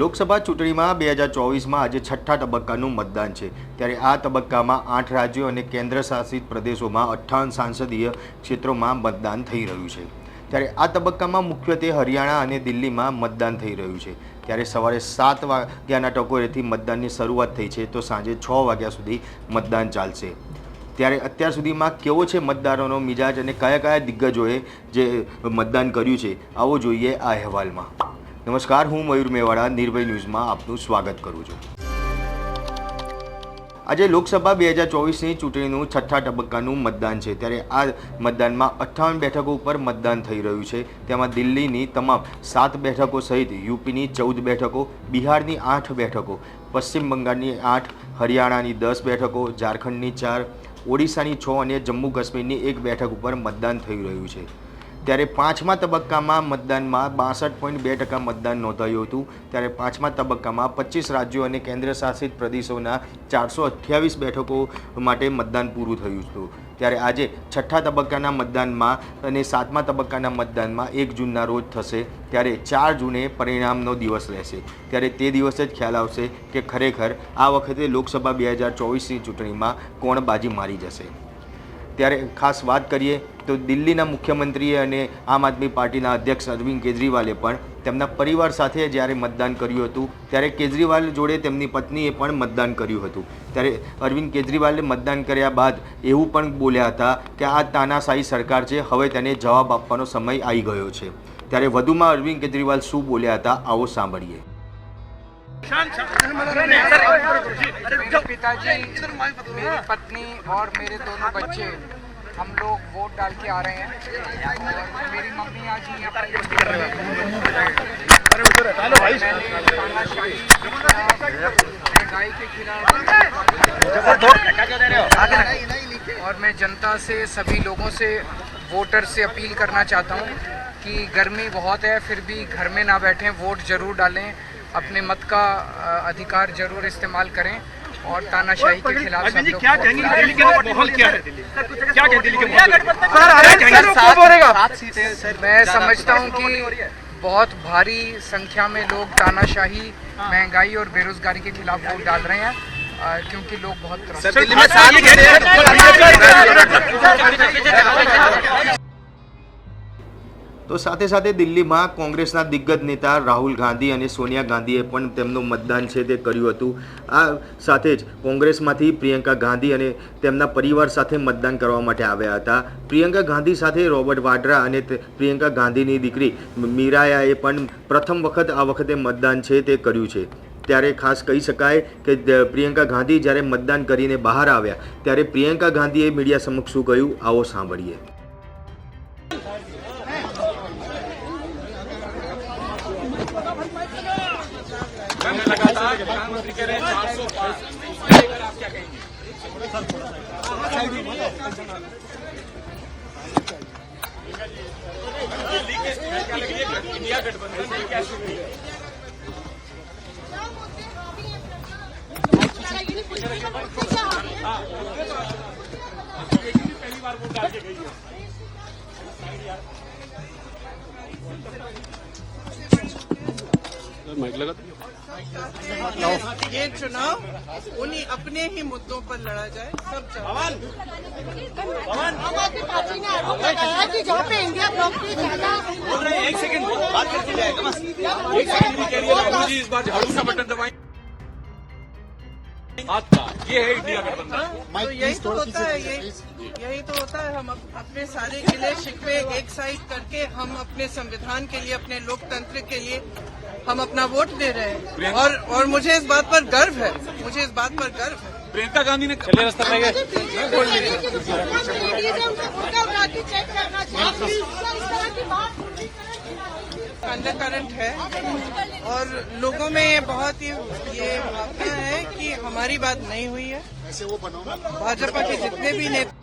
લોકસભા ચૂંટણીમાં બે હજાર ચોવીસમાં આજે છઠ્ઠા તબક્કાનું મતદાન છે. ત્યારે આ તબક્કામાં આઠ રાજ્યો અને કેન્દ્ર શાસિત પ્રદેશોમાં અઠ્ઠાવન સાંસદીય ક્ષેત્રોમાં મતદાન થઈ રહ્યું છે. ત્યારે આ તબક્કામાં મુખ્યત્વે હરિયાણા અને દિલ્હીમાં મતદાન થઈ રહ્યું છે. ત્યારે સવારે સાત વાગ્યાના ટકોરેથી મતદાનની શરૂઆત થઈ છે તો સાંજે છ વાગ્યા સુધી મતદાન ચાલશે. ત્યારે અત્યાર સુધીમાં કેવો છે મતદારોનો મિજાજ અને કયા કયા દિગ્ગજોએ જે મતદાન કર્યું છે, આવો જોઈએ આ અહેવાલમાં. નમસ્કાર, હું મયુર મેવાડા, નિર્ભય ન્યૂઝમાં આપનું સ્વાગત કરું છું. આજે લોકસભા બે હજાર ચોવીસની ચૂંટણીનું છઠ્ઠા તબક્કાનું મતદાન છે. ત્યારે આ મતદાનમાં અઠ્ઠાવન બેઠકો ઉપર મતદાન થઈ રહ્યું છે. તેમાં દિલ્હીની તમામ સાત બેઠકો સહિત યુપીની ચૌદ બેઠકો, બિહારની આઠ બેઠકો, પશ્ચિમ બંગાળની આઠ, હરિયાણાની દસ બેઠકો, ઝારખંડની ચાર, ઓડિશાની છ અને જમ્મુ કાશ્મીરની એક બેઠક ઉપર મતદાન થઈ રહ્યું છે. ત્યારે પાંચમા તબક્કામાં મતદાનમાં બાસઠ પોઈન્ટ બે ટકા મતદાન નોંધાયું હતું. ત્યારે પાંચમા તબક્કામાં પચીસ રાજ્યો અને કેન્દ્ર શાસિત પ્રદેશોના ચારસો અઠ્યાવીસ બેઠકો માટે મતદાન પૂરું થયું હતું. ત્યારે આજે છઠ્ઠા તબક્કાના મતદાનમાં અને સાતમા તબક્કાના મતદાનમાં એક જૂનના રોજ થશે. ત્યારે ચાર જૂને પરિણામનો દિવસ રહેશે. ત્યારે તે દિવસે જ ખ્યાલ આવશે કે ખરેખર આ વખતે લોકસભા બે હજાર ચોવીસની ચૂંટણીમાં કોણ બાજી મારી જશે. ત્યારે ખાસ વાત કરીએ તો દિલ્હીના મુખ્યમંત્રીએ અને આમ આદમી પાર્ટીના અધ્યક્ષ અરવિંદ કેજરીવાલે પણ તેમના પરિવાર સાથે જ્યારે મતદાન કર્યું હતું ત્યારે કેજરીવાલ જોડે તેમની પત્નીએ પણ મતદાન કર્યું હતું ત્યારે અરવિંદ કેજરીવાલે મતદાન કર્યા બાદ એવું પણ બોલ્યા હતા કે આ તાનાશાહી સરકાર છે હવે તેને જવાબ આપવાનો સમય આવી ગયો છે ત્યારે વધુમાં અરવિંદ કેજરીવાલ શું બોલ્યા હતા આવો સાંભળીએ मेरे पिताजी मेरी पत्नी और मेरे दोनों बच्चे हम लोग वोट डाल के आ रहे हैं। और मेरी मम्मी आज यहाँ पर महँगाई के खिलाफ और मैं जनता से, सभी लोगों से, वोटर से अपील करना चाहता हूँ कि गर्मी बहुत है, फिर भी घर में ना बैठें, वोट ज़रूर डालें, अपने मत का अधिकार ज़रूर इस्तेमाल करें। और तानाशाही के खिलाफ सब लोग क्या कहेंगे दिल्ली के माहौल क्या है दिल्ली क्या कहेंगे दिल्ली के माहौल क्या मैं समझता हूँ कि बहुत भारी संख्या में लोग तानाशाही महँगाई और बेरोजगारी के खिलाफ वोट डाल रहे हैं अ, क्योंकि लोग बहुत તો સાથે સાથે દિલ્હીમાં કોંગ્રેસના દિગ્ગજ નેતા રાહુલ ગાંધી અને સોનિયા ગાંધીએ પણ તેમનું મતદાન છે તે કર્યું હતું. આ સાથે જ કોંગ્રેસમાંથી પ્રિયંકા ગાંધી અને તેમના પરિવાર સાથે મતદાન કરવા માટે આવ્યા હતા. પ્રિયંકા ગાંધી સાથે રોબર્ટ વાડ્રા અને પ્રિયંકા ગાંધીની દીકરી મીરાયાએ પણ પ્રથમ વખત આ વખતે મતદાન છે તે કર્યું છે. ત્યારે ખાસ કહી શકાય કે પ્રિયંકા ગાંધી જ્યારે મતદાન કરીને બહાર આવ્યા, ત્યારે પ્રિયંકા ગાંધીએ મીડિયા સમક્ષ શું કહ્યું? આવો સાંભળીએ. प्रधानमंत्री कह रहे हैं चार सौ आप क्या कहेंगे? इंडिया गठबंधन पहली बार वोट डाल के गई है माइक लगा ये चुनाव उन्हीं अपने ही मुद्दों पर लड़ा जाए सब हैं। एक है झाड़ू बटन दबाएँ ये है इंडिया गठबंधन तो यही तो होता है यही यही तो होता है हम अपने सारे गिले शिकवे एक साइड करके हम अपने संविधान के लिए, अपने लोकतंत्र के लिए हम अपना वोट दे रहे हैं। और और मुझे इस बात पर गर्व है। मुझे इस बात पर गर्व है। प्रियंका गांधी ने चले रास्ते में गए चेक करना चाहिए। इस तरह की बात पूरी अंडर करंट है। और लोगों में बहुत ही ये भावना है कि हमारी बात नहीं हुई है। भाजपा के जितने भी नेता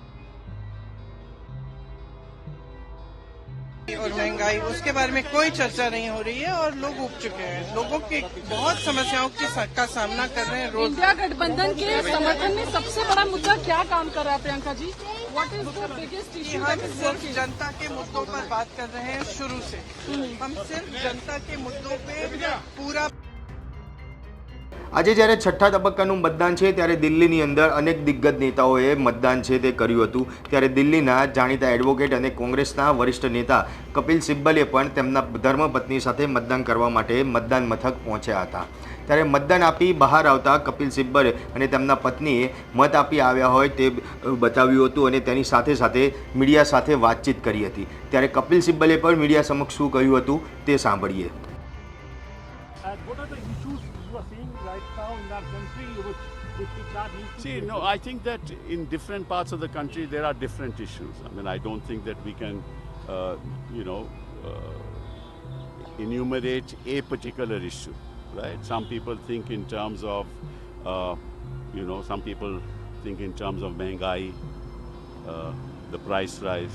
और महँगाई उसके बारे में कोई चर्चा नहीं हो रही है और लोग उग चुके हैं। लोगों की बहुत समस्याओं की का सामना कर रहे हैं रोज। इंडिया गठबंधन के समर्थन में सबसे बड़ा मुद्दा क्या काम कर रहा है Priyanka ji? What is the biggest issue हम सिर्फ़ जनता के मुद्दों पर बात कर रहे हैं शुरू से। हम सिर्फ़ जनता के मुद्दों पे पूरा આજે જ્યારે છઠ્ઠા તબક્કાનું મતદાન છે, ત્યારે દિલ્હીની અંદર અનેક દિગ્ગજ નેતાઓએ મતદાન છે તે કર્યું હતું. ત્યારે દિલ્હીના જાણીતા એડવોકેટ અને કોંગ્રેસના વરિષ્ઠ નેતા કપિલ સિબ્બલે પણ તેમના ધર્મપત્ની સાથે મતદાન કરવા માટે મતદાન મથક પહોંચ્યા હતા. ત્યારે મતદાન આપી બહાર આવતા કપિલ સિબ્બલ અને તેમના પત્નીએ મત આપી આવ્યા હોય તે બતાવ્યું હતું અને તેની સાથે સાથે મીડિયા સાથે વાતચીત કરી હતી. ત્યારે કપિલ સિબ્બલે પણ મીડિયા સમક્ષ શું કહ્યું હતું તે સાંભળીએ. You are seeing right now in our country which, which, See, no, I think that in different parts of the country there are different issues. I mean, I don't think that we can, uh, you know, uh, enumerate a particular issue, right? Some people think in terms of, uh, you know, some people think in terms of Mengai, uh, the price rise.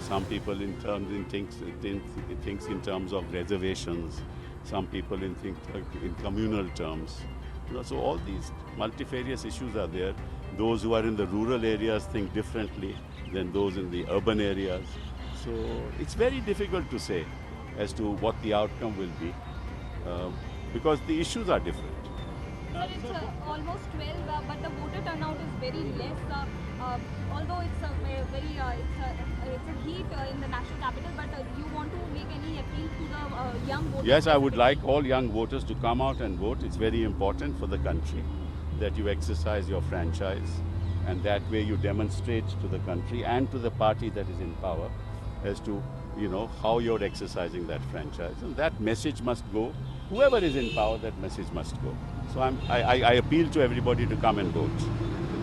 Some people in terms in thinks, think, thinks in terms of reservations. Some people in think in communal terms. So all these multifarious issues are there. Those who are in the rural areas think differently than those in the urban areas. So it's very difficult to say as to what the outcome will be uh, because the issues are different. Sir, it's uh, almost 12, uh, but the voter turnout is very less. Uh, although it's a very, uh, it's a, it's a heat uh, in the national capital, but you want to make any appeal to the young voters? Yes, I would like all young voters to come out and vote. It's very important for the country that you exercise your franchise and that way you demonstrate to the country and to the party that is in power as to you know how you're exercising that franchise and that message must go whoever is in power that message must go so I'm, I, I, appeal to everybody to come and vote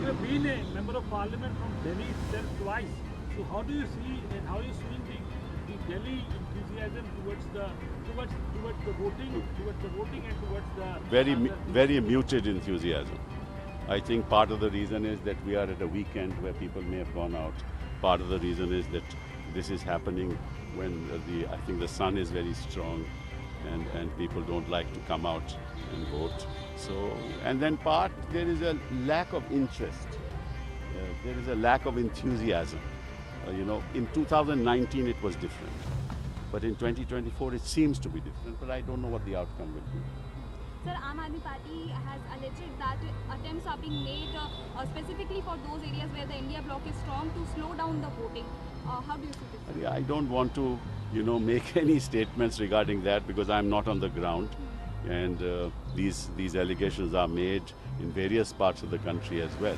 have been a member of parliament from Delhi itself twice. So how do you see and how are you seeing the, the Delhi enthusiasm towards the towards towards the voting, towards the voting and towards the very, uh, mu- very muted enthusiasm. I think part of the reason is that we are at a weekend where people may have gone out. Part of the reason is that this is happening when the I think the sun is very strong, and and people don't like to come out and vote. So and then part there is a lack of interest. Uh, there is a lack of enthusiasm. Uh, you know, in 2019 it was different, but in 2024 it seems to be different. But I don't know what the outcome will be. Sir, Aam Aadmi Party has alleged that attempts are being made uh, uh, specifically for those areas where the India bloc is strong to slow down the voting. Uh, how do you see this? I don't want to, you know, make any statements regarding that because I'm not on the ground, and uh, these these allegations are made in various parts of the country as well.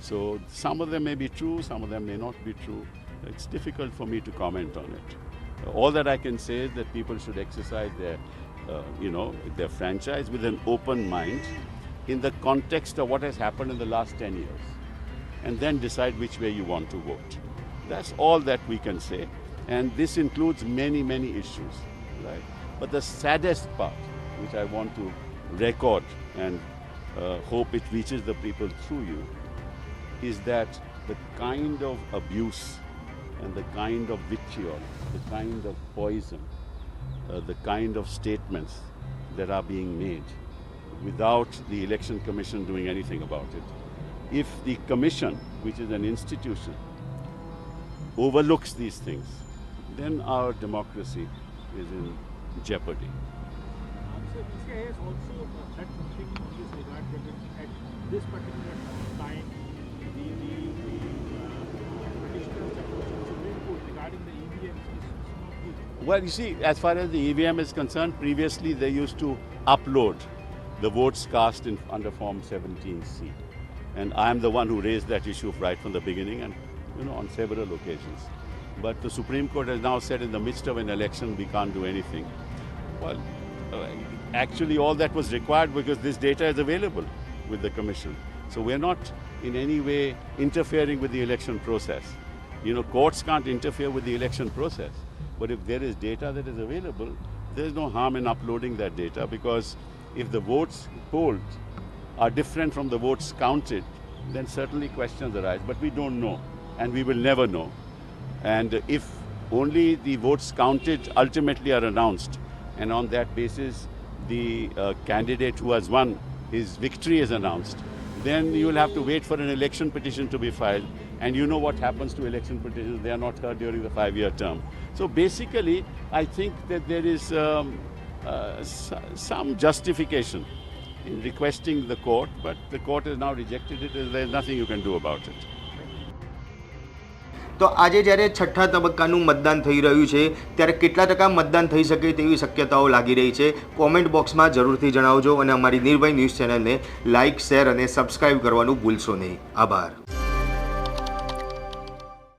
So some of them may be true, some of them may not be true. It's difficult for me to comment on it. All that I can say is that people should exercise their, uh, you know, their franchise with an open mind, in the context of what has happened in the last 10 years and then decide which way you want to vote. That's all that we can say. And this includes many, many issues, right? But the saddest part, which I want to record and uh, hope it reaches the people through you, is that the kind of abuse and the kind of vitriol, the kind of poison, uh, the kind of statements that are being made without the election commission doing anything about it. If the commission, which is an institution, overlooks these things, then our democracy is in jeopardy. Also, DCI has also said something in this regard that at this particular time, the, the, the uh, the Supreme regarding the. Well, you see, as far as the EVM is concerned, previously they used to upload the votes cast in under Form 17C. And I am the one who raised that issue right from the beginning and, you know, on several occasions. But the Supreme Court has now said in the midst of an election we can't do anything. Well, uh, actually, all that was required because this data is available with the Commission. So we're not in any way interfering with the election process. You know, courts can't interfere with the election process. But if there is data that is available, there's no harm in uploading that data because if the votes polled are different from the votes counted, then certainly questions arise. But we don't know, and we will never know. And if only the votes counted ultimately are announced, and on that basis, the uh, candidate who has won, his victory is announced, then you will have to wait for an election petition to be filed. And you know what happens to election petitions, they are not heard during the five year term. So basically, I think that there is um, uh, some justification in requesting the court, but the court has now rejected it, there's nothing you can do about it. તો આજે જ્યારે છઠ્ઠા તબક્કાનું મતદાન થઈ રહ્યું છે, ત્યારે કેટલા ટકા મતદાન થઈ શકે તેવી શક્યતાઓ લાગી રહી છે? કોમેન્ટ બોક્સમાં જરૂરથી જણાવજો અને અમારી નિર્ભય ન્યૂઝ ચેનલને લાઇક શેર અને સબસ્ક્રાઈબ કરવાનું ભૂલશો નહીં. આભાર.